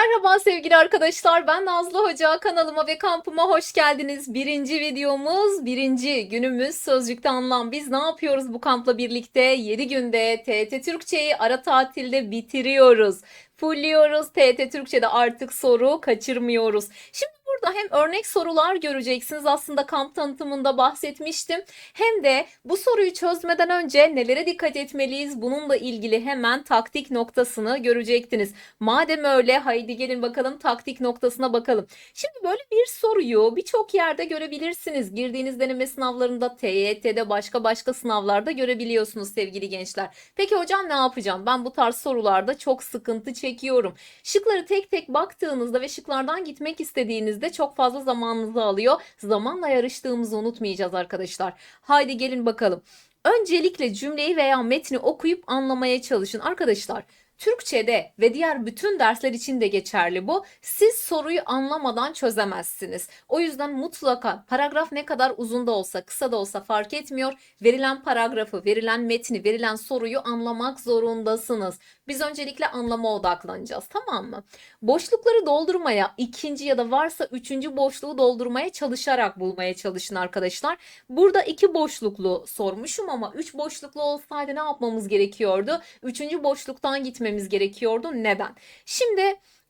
Merhaba sevgili arkadaşlar. Ben Nazlı Hoca. Kanalıma ve kampıma hoş geldiniz. Birinci videomuz, birinci günümüz Sözcükte Anlam. Biz ne yapıyoruz bu kampla birlikte? 7 günde TET Türkçeyi ara tatilde bitiriyoruz. Fulluyoruz. TET Türkçe'de artık soru kaçırmıyoruz. Şimdi burada hem örnek sorular göreceksiniz. Aslında kamp tanıtımında bahsetmiştim. Hem de bu soruyu çözmeden önce nelere dikkat etmeliyiz? Bununla ilgili hemen taktik noktasını görecektiniz. Madem öyle haydi gelin bakalım taktik noktasına bakalım. Şimdi böyle bir soruyu birçok yerde görebilirsiniz. Girdiğiniz deneme sınavlarında, TYT'de, başka başka sınavlarda görebiliyorsunuz sevgili gençler. Peki hocam ne yapacağım? Ben bu tarz sorularda çok sıkıntı çekiyorum. Şıkları tek tek baktığınızda ve şıklardan gitmek istediğinizde çok fazla zamanınızı alıyor. Zamanla yarıştığımızı unutmayacağız arkadaşlar. Haydi gelin bakalım. Öncelikle cümleyi veya metni okuyup anlamaya çalışın. Arkadaşlar Türkçe'de ve diğer bütün dersler için de geçerli bu. Siz soruyu anlamadan çözemezsiniz. O yüzden mutlaka paragraf ne kadar uzun da olsa, kısa da olsa fark etmiyor. Verilen paragrafı, verilen metni, verilen soruyu anlamak zorundasınız. Biz öncelikle anlama odaklanacağız, tamam mı? Boşlukları doldurmaya, ikinci ya da varsa üçüncü boşluğu doldurmaya çalışarak bulmaya çalışın arkadaşlar. Burada iki boşluklu sormuşum ama üç boşluklu olsaydı ne yapmamız gerekiyordu? Üçüncü boşluktan gitmemiz gerekiyordu. Neden? Şimdi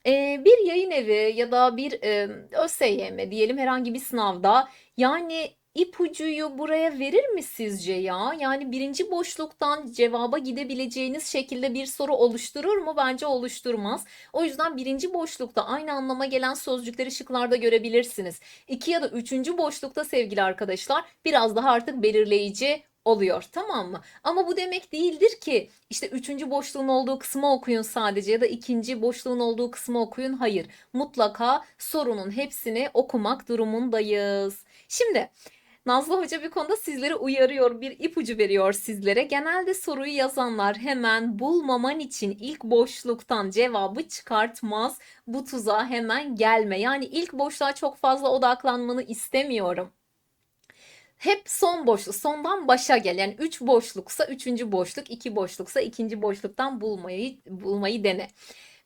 e, bir yayın evi ya da bir e, ÖSYM diyelim herhangi bir sınavda yani ipucuyu buraya verir mi sizce ya? Yani birinci boşluktan cevaba gidebileceğiniz şekilde bir soru oluşturur mu? Bence oluşturmaz. O yüzden birinci boşlukta aynı anlama gelen sözcükleri şıklarda görebilirsiniz. İki ya da üçüncü boşlukta sevgili arkadaşlar biraz daha artık belirleyici oluyor tamam mı? Ama bu demek değildir ki işte üçüncü boşluğun olduğu kısmı okuyun sadece ya da ikinci boşluğun olduğu kısmı okuyun. Hayır. Mutlaka sorunun hepsini okumak durumundayız. Şimdi Nazlı Hoca bir konuda sizleri uyarıyor, bir ipucu veriyor sizlere. Genelde soruyu yazanlar hemen bulmaman için ilk boşluktan cevabı çıkartmaz. Bu tuzağa hemen gelme. Yani ilk boşluğa çok fazla odaklanmanı istemiyorum. Hep son boşluk, sondan başa gel. Yani 3 boşluksa üçüncü boşluk, 2 boşluksa ikinci boşluktan bulmayı bulmayı dene.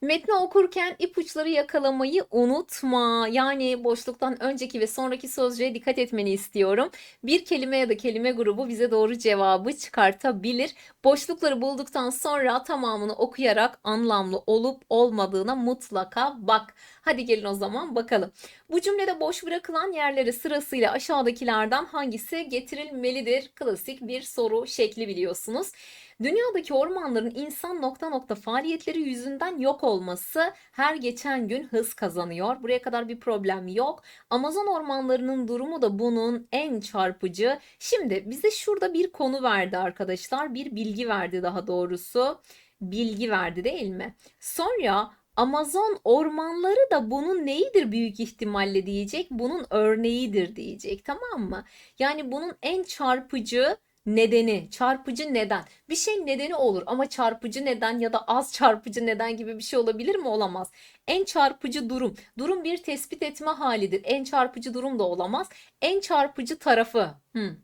Metni okurken ipuçları yakalamayı unutma. Yani boşluktan önceki ve sonraki sözcüğe dikkat etmeni istiyorum. Bir kelime ya da kelime grubu bize doğru cevabı çıkartabilir. Boşlukları bulduktan sonra tamamını okuyarak anlamlı olup olmadığına mutlaka bak. Hadi gelin o zaman bakalım. Bu cümlede boş bırakılan yerleri sırasıyla aşağıdakilerden hangisi getirilmelidir? Klasik bir soru şekli biliyorsunuz. Dünyadaki ormanların insan nokta nokta faaliyetleri yüzünden yok olması her geçen gün hız kazanıyor. Buraya kadar bir problem yok. Amazon ormanlarının durumu da bunun en çarpıcı. Şimdi bize şurada bir konu verdi arkadaşlar. Bir bilgi verdi daha doğrusu. Bilgi verdi değil mi? Sonra Amazon ormanları da bunun neyidir büyük ihtimalle diyecek. Bunun örneğidir diyecek tamam mı? Yani bunun en çarpıcı nedeni, çarpıcı neden. Bir şey nedeni olur ama çarpıcı neden ya da az çarpıcı neden gibi bir şey olabilir mi? Olamaz. En çarpıcı durum. Durum bir tespit etme halidir. En çarpıcı durum da olamaz. En çarpıcı tarafı. Hmm.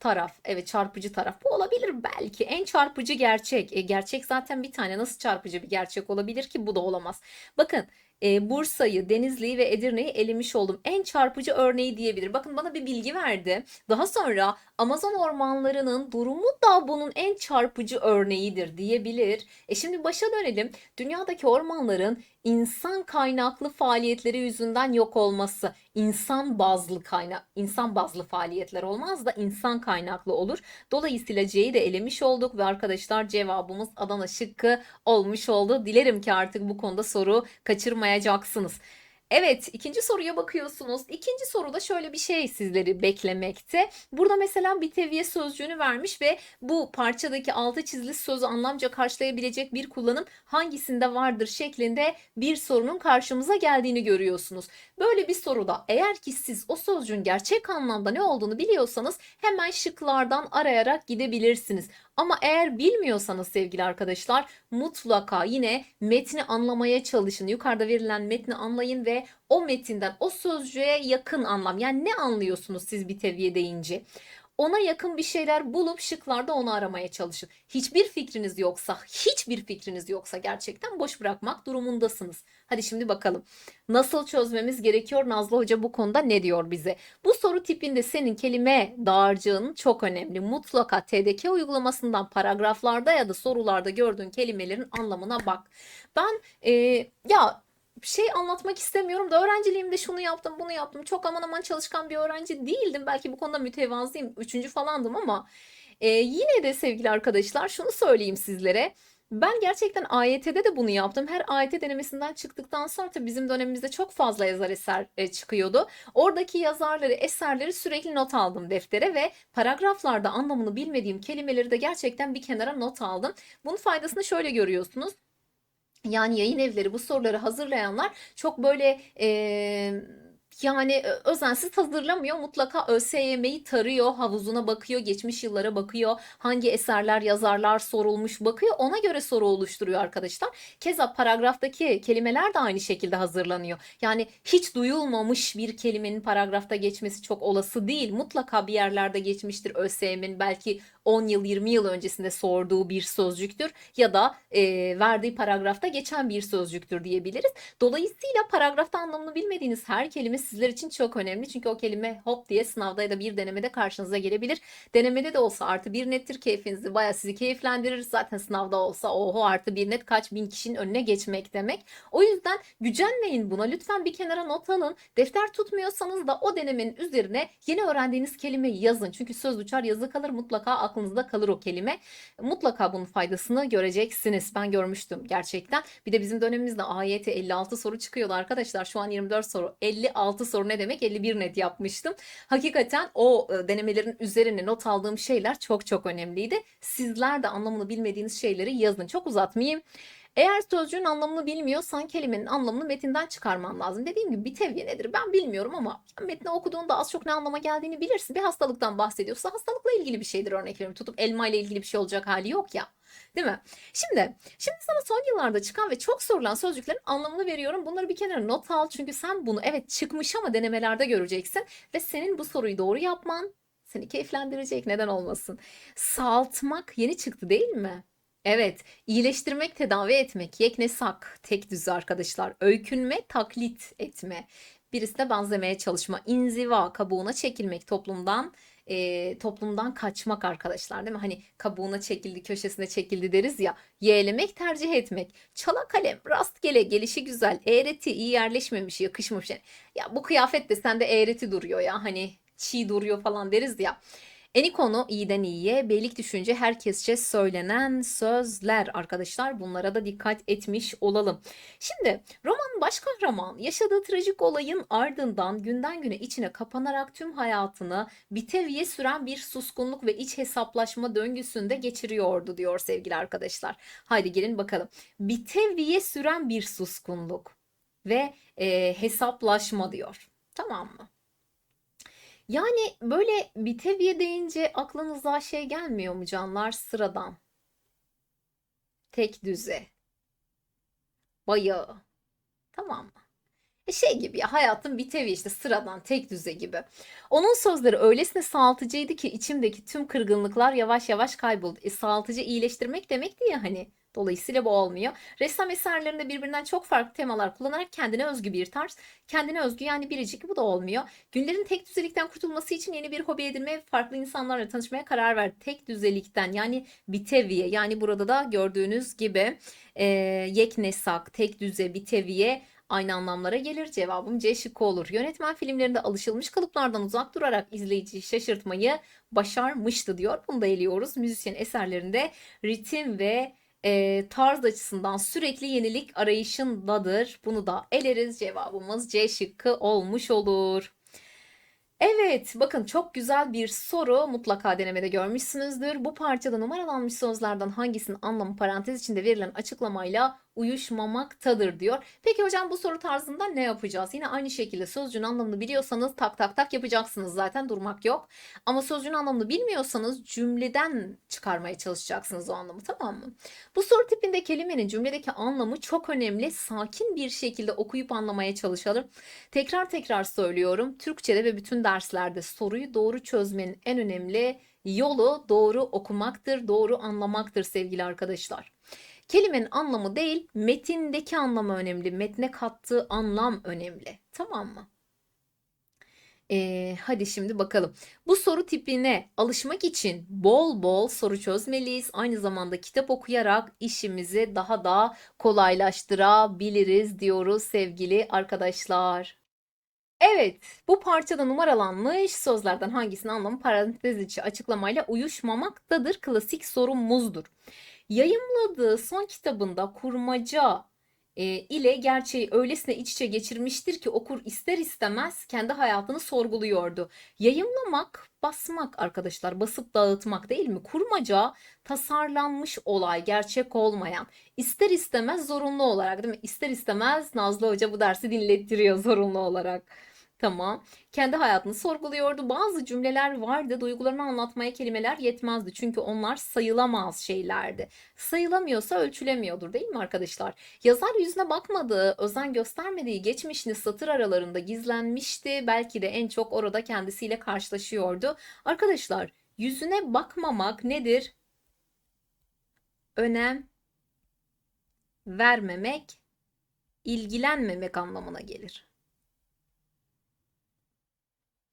Taraf. Evet çarpıcı taraf. Bu olabilir belki. En çarpıcı gerçek. E, gerçek zaten bir tane. Nasıl çarpıcı bir gerçek olabilir ki? Bu da olamaz. Bakın e, Bursa'yı, Denizli'yi ve Edirne'yi elemiş oldum. En çarpıcı örneği diyebilir. Bakın bana bir bilgi verdi. Daha sonra Amazon ormanlarının durumu da bunun en çarpıcı örneğidir diyebilir. E şimdi başa dönelim. Dünyadaki ormanların insan kaynaklı faaliyetleri yüzünden yok olması, insan bazlı kaynak, insan bazlı faaliyetler olmaz da insan kaynaklı olur. Dolayısıyla C'yi de elemiş olduk ve arkadaşlar cevabımız Adana şıkkı olmuş oldu. Dilerim ki artık bu konuda soru kaçırmayacaksınız. Evet, ikinci soruya bakıyorsunuz. İkinci soruda şöyle bir şey sizleri beklemekte. Burada mesela bir teviye sözcüğünü vermiş ve bu parçadaki altı çizili sözü anlamca karşılayabilecek bir kullanım hangisinde vardır şeklinde bir sorunun karşımıza geldiğini görüyorsunuz. Böyle bir soruda eğer ki siz o sözcüğün gerçek anlamda ne olduğunu biliyorsanız hemen şıklardan arayarak gidebilirsiniz. Ama eğer bilmiyorsanız sevgili arkadaşlar mutlaka yine metni anlamaya çalışın. Yukarıda verilen metni anlayın ve o metinden o sözcüğe yakın anlam yani ne anlıyorsunuz siz bir teviye deyince? Ona yakın bir şeyler bulup şıklarda onu aramaya çalışın. Hiçbir fikriniz yoksa, hiçbir fikriniz yoksa gerçekten boş bırakmak durumundasınız. Hadi şimdi bakalım. Nasıl çözmemiz gerekiyor? Nazlı Hoca bu konuda ne diyor bize? Bu soru tipinde senin kelime dağarcığın çok önemli. Mutlaka TDK uygulamasından paragraflarda ya da sorularda gördüğün kelimelerin anlamına bak. Ben e, ya şey anlatmak istemiyorum da öğrenciliğimde şunu yaptım bunu yaptım. Çok aman aman çalışkan bir öğrenci değildim. Belki bu konuda mütevazıyım. Üçüncü falandım ama e, yine de sevgili arkadaşlar şunu söyleyeyim sizlere. Ben gerçekten AYT'de de bunu yaptım. Her AYT denemesinden çıktıktan sonra tabii bizim dönemimizde çok fazla yazar eser e, çıkıyordu. Oradaki yazarları, eserleri sürekli not aldım deftere ve paragraflarda anlamını bilmediğim kelimeleri de gerçekten bir kenara not aldım. Bunun faydasını şöyle görüyorsunuz. Yani yayın evleri bu soruları hazırlayanlar çok böyle eee, yani özensiz hazırlamıyor. Mutlaka ÖSYM'yi tarıyor, havuzuna bakıyor, geçmiş yıllara bakıyor, hangi eserler, yazarlar sorulmuş bakıyor. Ona göre soru oluşturuyor arkadaşlar. Keza paragraftaki kelimeler de aynı şekilde hazırlanıyor. Yani hiç duyulmamış bir kelimenin paragrafta geçmesi çok olası değil. Mutlaka bir yerlerde geçmiştir ÖSYM'nin belki 10 yıl 20 yıl öncesinde sorduğu bir sözcüktür ya da e, verdiği paragrafta geçen bir sözcüktür diyebiliriz. Dolayısıyla paragrafta anlamını bilmediğiniz her kelime sizler için çok önemli. Çünkü o kelime hop diye sınavda ya da bir denemede karşınıza gelebilir. Denemede de olsa artı bir nettir keyfinizi bayağı sizi keyiflendirir. Zaten sınavda olsa oho artı bir net kaç bin kişinin önüne geçmek demek. O yüzden gücenmeyin buna. Lütfen bir kenara not alın. Defter tutmuyorsanız da o denemenin üzerine yeni öğrendiğiniz kelimeyi yazın. Çünkü söz uçar yazı kalır mutlaka aklınızda kalır o kelime. Mutlaka bunun faydasını göreceksiniz. Ben görmüştüm gerçekten. Bir de bizim dönemimizde AYT 56 soru çıkıyordu arkadaşlar. Şu an 24 soru. 56 soru ne demek? 51 net yapmıştım. Hakikaten o e, denemelerin üzerine not aldığım şeyler çok çok önemliydi. Sizler de anlamını bilmediğiniz şeyleri yazın. Çok uzatmayayım. Eğer sözcüğün anlamını bilmiyorsan kelimenin anlamını metinden çıkarman lazım. Dediğim gibi bir tevye nedir ben bilmiyorum ama metni okuduğunda az çok ne anlama geldiğini bilirsin. Bir hastalıktan bahsediyorsa hastalıkla ilgili bir şeydir örnek veriyorum. Tutup elma ile ilgili bir şey olacak hali yok ya. Değil mi? Şimdi, şimdi sana son yıllarda çıkan ve çok sorulan sözcüklerin anlamını veriyorum. Bunları bir kenara not al. Çünkü sen bunu evet çıkmış ama denemelerde göreceksin. Ve senin bu soruyu doğru yapman seni keyiflendirecek. Neden olmasın? Sağaltmak yeni çıktı değil mi? Evet, iyileştirmek, tedavi etmek, yeknesak, tek düze arkadaşlar, öykünme, taklit etme, birisine benzemeye çalışma, inziva, kabuğuna çekilmek, toplumdan e, toplumdan kaçmak arkadaşlar değil mi? Hani kabuğuna çekildi, köşesine çekildi deriz ya, yeğlemek, tercih etmek, çala kalem, rastgele, gelişi güzel, eğreti, iyi yerleşmemiş, yakışmamış. Yani, ya bu kıyafet de sende eğreti duruyor ya, hani çiğ duruyor falan deriz ya. Eni konu iyiden iyiye, beylik düşünce herkesçe söylenen sözler arkadaşlar. Bunlara da dikkat etmiş olalım. Şimdi romanın baş kahraman yaşadığı trajik olayın ardından günden güne içine kapanarak tüm hayatını biteviye süren bir suskunluk ve iç hesaplaşma döngüsünde geçiriyordu diyor sevgili arkadaşlar. Haydi gelin bakalım. Biteviye süren bir suskunluk ve e, hesaplaşma diyor. Tamam mı? Yani böyle biteviye deyince aklınıza şey gelmiyor mu canlar? Sıradan, tek düze, bayağı. Tamam mı? E şey gibi ya hayatın bitevi işte sıradan tek düze gibi. Onun sözleri öylesine sağaltıcıydı ki içimdeki tüm kırgınlıklar yavaş yavaş kayboldu. E, sağaltıcı iyileştirmek demekti ya hani. Dolayısıyla bu olmuyor. Ressam eserlerinde birbirinden çok farklı temalar kullanarak kendine özgü bir tarz, kendine özgü yani biricik bu da olmuyor. Günlerin tek düzelikten kurtulması için yeni bir hobi edinmeye ve farklı insanlarla tanışmaya karar verdi. Tek düzelikten yani biteviye yani burada da gördüğünüz gibi e, yeknesak, tek düze, biteviye aynı anlamlara gelir. Cevabım C şıkkı olur. Yönetmen filmlerinde alışılmış kalıplardan uzak durarak izleyiciyi şaşırtmayı başarmıştı diyor. Bunu da eliyoruz. Müzisyen eserlerinde ritim ve e, tarz açısından sürekli yenilik arayışındadır. Bunu da eleriz. Cevabımız C şıkkı olmuş olur. Evet, bakın çok güzel bir soru mutlaka denemede görmüşsünüzdür. Bu parçada numaralanmış sözlerden hangisinin anlamı parantez içinde verilen açıklamayla uyuşmamaktadır diyor. Peki hocam bu soru tarzında ne yapacağız? Yine aynı şekilde sözcüğün anlamını biliyorsanız tak tak tak yapacaksınız zaten durmak yok. Ama sözcüğün anlamını bilmiyorsanız cümleden çıkarmaya çalışacaksınız o anlamı tamam mı? Bu soru tipinde kelimenin cümledeki anlamı çok önemli. Sakin bir şekilde okuyup anlamaya çalışalım. Tekrar tekrar söylüyorum. Türkçede ve bütün derslerde soruyu doğru çözmenin en önemli yolu doğru okumaktır, doğru anlamaktır sevgili arkadaşlar. Kelimenin anlamı değil, metindeki anlamı önemli. Metne kattığı anlam önemli. Tamam mı? Ee, hadi şimdi bakalım. Bu soru tipine alışmak için bol bol soru çözmeliyiz. Aynı zamanda kitap okuyarak işimizi daha da kolaylaştırabiliriz diyoruz sevgili arkadaşlar. Evet, bu parçada numaralanmış sözlerden hangisinin anlamı parantez içi açıklamayla uyuşmamaktadır klasik sorumuzdur. Yayımladığı son kitabında kurmaca e, ile gerçeği öylesine iç içe geçirmiştir ki okur ister istemez kendi hayatını sorguluyordu. Yayımlamak, basmak arkadaşlar, basıp dağıtmak değil mi? Kurmaca tasarlanmış olay, gerçek olmayan. İster istemez zorunlu olarak değil mi? İster istemez Nazlı Hoca bu dersi dinlettiriyor zorunlu olarak. Tamam. Kendi hayatını sorguluyordu. Bazı cümleler vardı. Duygularını anlatmaya kelimeler yetmezdi. Çünkü onlar sayılamaz şeylerdi. Sayılamıyorsa ölçülemiyordur değil mi arkadaşlar? Yazar yüzüne bakmadığı, özen göstermediği geçmişini satır aralarında gizlenmişti. Belki de en çok orada kendisiyle karşılaşıyordu. Arkadaşlar, yüzüne bakmamak nedir? Önem vermemek, ilgilenmemek anlamına gelir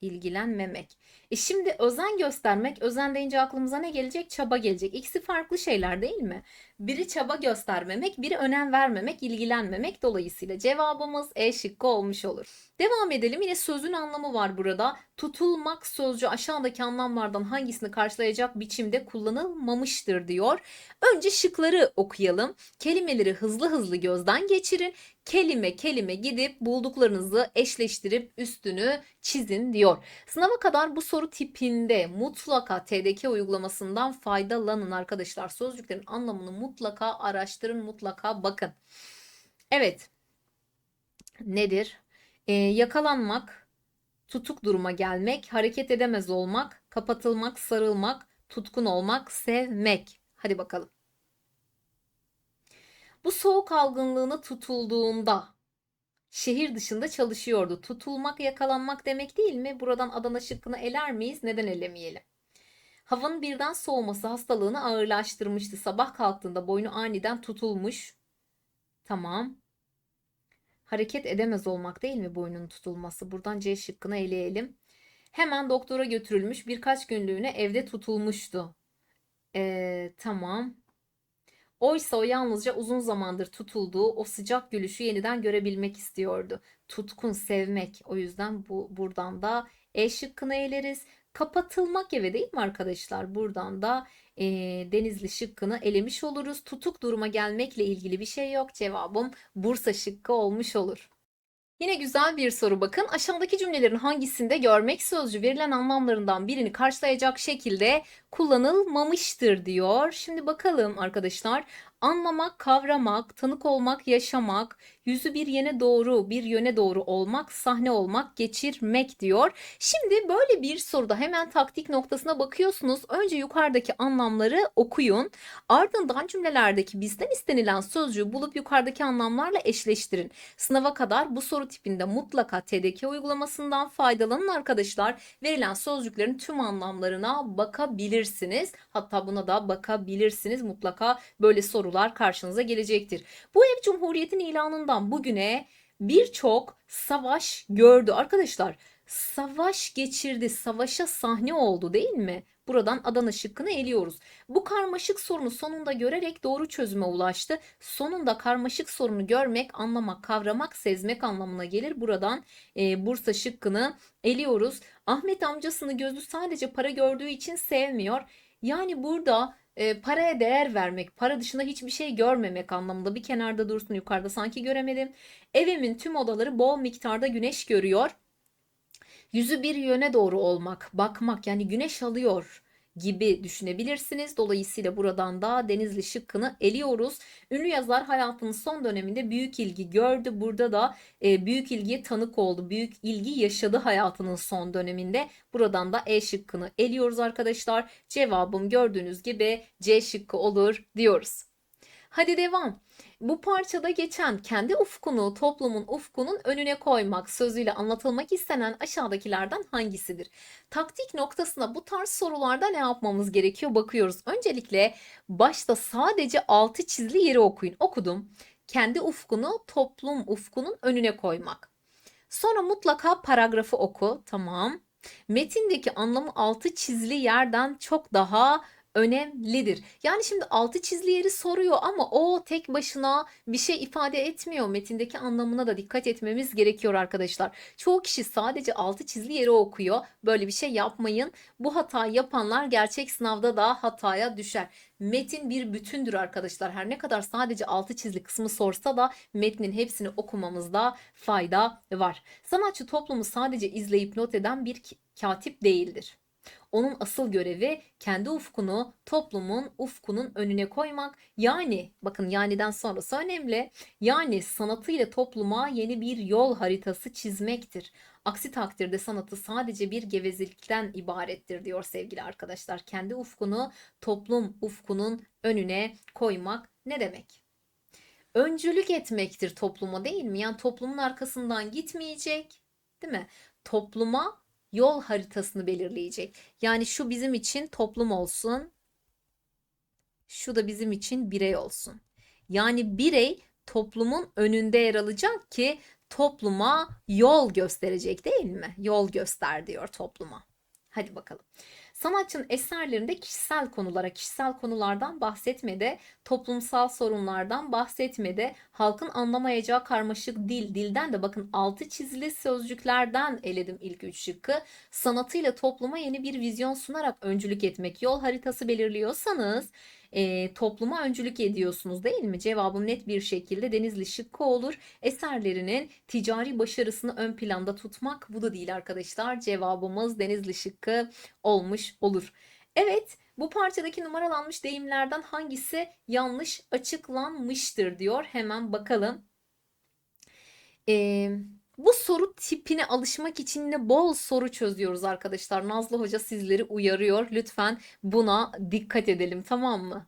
ilgilenmemek. E şimdi özen göstermek, özen deyince aklımıza ne gelecek? Çaba gelecek. İkisi farklı şeyler değil mi? Biri çaba göstermemek, biri önem vermemek, ilgilenmemek. Dolayısıyla cevabımız E şıkkı olmuş olur. Devam edelim. Yine sözün anlamı var burada. Tutulmak sözcüğü aşağıdaki anlamlardan hangisini karşılayacak biçimde kullanılmamıştır diyor. Önce şıkları okuyalım. Kelimeleri hızlı hızlı gözden geçirin. Kelime kelime gidip bulduklarınızı eşleştirip üstünü çizin diyor. Sınava kadar bu soru tipinde mutlaka TDK uygulamasından faydalanın arkadaşlar. Sözcüklerin anlamını mutlaka araştırın, mutlaka bakın. Evet. Nedir? Ee, yakalanmak, tutuk duruma gelmek, hareket edemez olmak, kapatılmak, sarılmak, tutkun olmak, sevmek. Hadi bakalım. Bu soğuk algınlığına tutulduğunda şehir dışında çalışıyordu. Tutulmak, yakalanmak demek değil mi? Buradan Adana şıkkını eler miyiz? Neden elemeyelim? Havanın birden soğuması hastalığını ağırlaştırmıştı. Sabah kalktığında boynu aniden tutulmuş. Tamam. Hareket edemez olmak değil mi boynunun tutulması? Buradan C şıkkını eleyelim. Hemen doktora götürülmüş birkaç günlüğüne evde tutulmuştu. Ee, tamam. Oysa o yalnızca uzun zamandır tutulduğu o sıcak gülüşü yeniden görebilmek istiyordu. Tutkun sevmek. O yüzden bu buradan da E şıkkını eleriz. Kapatılmak eve değil mi arkadaşlar? Buradan da e, Denizli şıkkını elemiş oluruz. Tutuk duruma gelmekle ilgili bir şey yok. Cevabım Bursa şıkkı olmuş olur. Yine güzel bir soru bakın. Aşağıdaki cümlelerin hangisinde görmek sözcüğü verilen anlamlarından birini karşılayacak şekilde kullanılmamıştır diyor. Şimdi bakalım arkadaşlar. Anlamak, kavramak, tanık olmak, yaşamak, yüzü bir yöne doğru, bir yöne doğru olmak, sahne olmak, geçirmek diyor. Şimdi böyle bir soruda hemen taktik noktasına bakıyorsunuz. Önce yukarıdaki anlamları okuyun. Ardından cümlelerdeki bizden istenilen sözcüğü bulup yukarıdaki anlamlarla eşleştirin. Sınava kadar bu soru tipinde mutlaka TDK uygulamasından faydalanın arkadaşlar. Verilen sözcüklerin tüm anlamlarına bakabilirsiniz. Hatta buna da bakabilirsiniz. Mutlaka böyle sorular karşınıza gelecektir. Bu ev Cumhuriyet'in ilanından bugüne birçok savaş gördü. Arkadaşlar savaş geçirdi, savaşa sahne oldu değil mi? Buradan Adana şıkkını eliyoruz. Bu karmaşık sorunu sonunda görerek doğru çözüme ulaştı. Sonunda karmaşık sorunu görmek, anlamak, kavramak, sezmek anlamına gelir. Buradan e, Bursa şıkkını eliyoruz. Ahmet amcasını gözü sadece para gördüğü için sevmiyor. Yani burada e, paraya değer vermek, para dışında hiçbir şey görmemek anlamında bir kenarda dursun yukarıda sanki göremedim. Evimin tüm odaları bol miktarda güneş görüyor. Yüzü bir yöne doğru olmak, bakmak yani güneş alıyor. Gibi düşünebilirsiniz. Dolayısıyla buradan da Denizli şıkkını eliyoruz. Ünlü yazar hayatının son döneminde büyük ilgi gördü. Burada da e, büyük ilgiye tanık oldu. Büyük ilgi yaşadı hayatının son döneminde. Buradan da E şıkkını eliyoruz arkadaşlar. Cevabım gördüğünüz gibi C şıkkı olur diyoruz. Hadi devam. Bu parçada geçen kendi ufkunu toplumun ufkunun önüne koymak sözüyle anlatılmak istenen aşağıdakilerden hangisidir? Taktik noktasına bu tarz sorularda ne yapmamız gerekiyor bakıyoruz. Öncelikle başta sadece altı çizili yeri okuyun. Okudum. Kendi ufkunu toplum ufkunun önüne koymak. Sonra mutlaka paragrafı oku. Tamam. Metindeki anlamı altı çizili yerden çok daha önemlidir. Yani şimdi altı çizili yeri soruyor ama o tek başına bir şey ifade etmiyor. Metindeki anlamına da dikkat etmemiz gerekiyor arkadaşlar. Çoğu kişi sadece altı çizili yeri okuyor. Böyle bir şey yapmayın. Bu hatayı yapanlar gerçek sınavda da hataya düşer. Metin bir bütündür arkadaşlar. Her ne kadar sadece altı çizili kısmı sorsa da metnin hepsini okumamızda fayda var. Sanatçı toplumu sadece izleyip not eden bir katip değildir. Onun asıl görevi kendi ufkunu toplumun ufkunun önüne koymak. Yani bakın yani'den sonrası önemli. Yani sanatıyla topluma yeni bir yol haritası çizmektir. Aksi takdirde sanatı sadece bir gevezelikten ibarettir diyor sevgili arkadaşlar. Kendi ufkunu toplum ufkunun önüne koymak ne demek? Öncülük etmektir topluma değil mi? Yani toplumun arkasından gitmeyecek, değil mi? Topluma yol haritasını belirleyecek. Yani şu bizim için toplum olsun. Şu da bizim için birey olsun. Yani birey toplumun önünde yer alacak ki topluma yol gösterecek değil mi? Yol göster diyor topluma. Hadi bakalım. Sanatçının eserlerinde kişisel konulara, kişisel konulardan bahsetmede, toplumsal sorunlardan bahsetmede, halkın anlamayacağı karmaşık dil, dilden de bakın altı çizili sözcüklerden eledim ilk üç şıkkı. Sanatıyla topluma yeni bir vizyon sunarak öncülük etmek, yol haritası belirliyorsanız e, topluma öncülük ediyorsunuz değil mi? Cevabım net bir şekilde Denizli Şıkkı olur. Eserlerinin ticari başarısını ön planda tutmak bu da değil arkadaşlar. Cevabımız Denizli Şıkkı olmuş olur. Evet bu parçadaki numaralanmış deyimlerden hangisi yanlış açıklanmıştır diyor. Hemen bakalım. Eee... Bu soru tipine alışmak için de bol soru çözüyoruz arkadaşlar. Nazlı Hoca sizleri uyarıyor. Lütfen buna dikkat edelim tamam mı?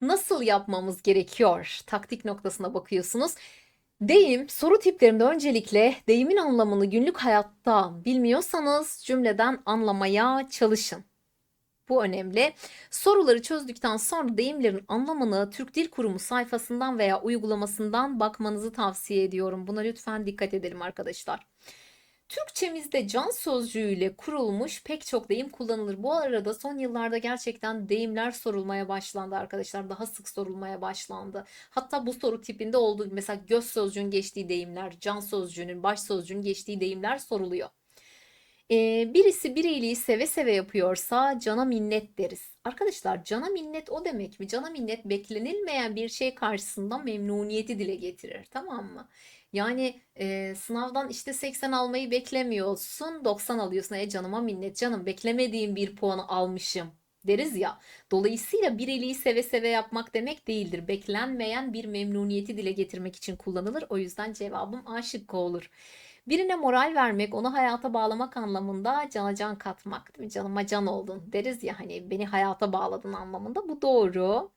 Nasıl yapmamız gerekiyor? Taktik noktasına bakıyorsunuz. Deyim soru tiplerinde öncelikle deyimin anlamını günlük hayatta bilmiyorsanız cümleden anlamaya çalışın. Bu önemli. Soruları çözdükten sonra deyimlerin anlamını Türk Dil Kurumu sayfasından veya uygulamasından bakmanızı tavsiye ediyorum. Buna lütfen dikkat edelim arkadaşlar. Türkçemizde can sözcüğüyle kurulmuş pek çok deyim kullanılır. Bu arada son yıllarda gerçekten deyimler sorulmaya başlandı arkadaşlar. Daha sık sorulmaya başlandı. Hatta bu soru tipinde olduğu mesela göz sözcüğün geçtiği deyimler, can sözcüğünün, baş sözcüğün geçtiği deyimler soruluyor. Birisi bir iyiliği seve seve yapıyorsa cana minnet deriz. Arkadaşlar cana minnet o demek mi? Cana minnet beklenilmeyen bir şey karşısında memnuniyeti dile getirir. Tamam mı? Yani e, sınavdan işte 80 almayı beklemiyorsun 90 alıyorsun. E canıma minnet canım beklemediğim bir puanı almışım deriz ya. Dolayısıyla bir iyiliği seve seve yapmak demek değildir. Beklenmeyen bir memnuniyeti dile getirmek için kullanılır. O yüzden cevabım A şıkkı olur. Birine moral vermek, onu hayata bağlamak anlamında cana can katmak. Değil mi? Canıma can oldun deriz ya hani beni hayata bağladın anlamında. Bu doğru.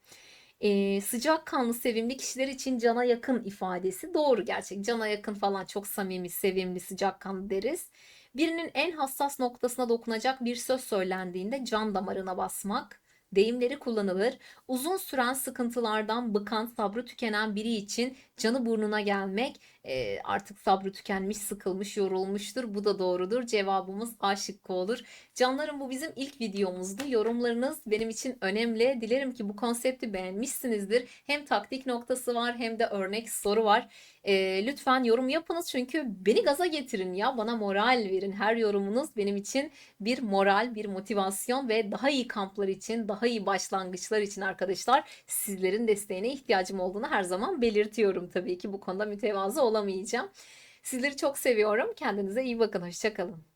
Ee, sıcakkanlı, sevimli kişiler için cana yakın ifadesi doğru gerçek. Cana yakın falan çok samimi, sevimli, sıcakkanlı deriz. Birinin en hassas noktasına dokunacak bir söz söylendiğinde can damarına basmak deyimleri kullanılır. Uzun süren sıkıntılardan bıkan, sabrı tükenen biri için canı burnuna gelmek e, artık sabrı tükenmiş, sıkılmış, yorulmuştur. Bu da doğrudur. Cevabımız A şıkkı olur. Canlarım bu bizim ilk videomuzdu. Yorumlarınız benim için önemli. Dilerim ki bu konsepti beğenmişsinizdir. Hem taktik noktası var hem de örnek soru var. E, lütfen yorum yapınız çünkü beni gaza getirin ya. Bana moral verin. Her yorumunuz benim için bir moral, bir motivasyon ve daha iyi kamplar için, daha iyi başlangıçlar için arkadaşlar sizlerin desteğine ihtiyacım olduğunu her zaman belirtiyorum tabii ki. Bu konuda mütevazı olamayacağım. Sizleri çok seviyorum. Kendinize iyi bakın. Hoşçakalın.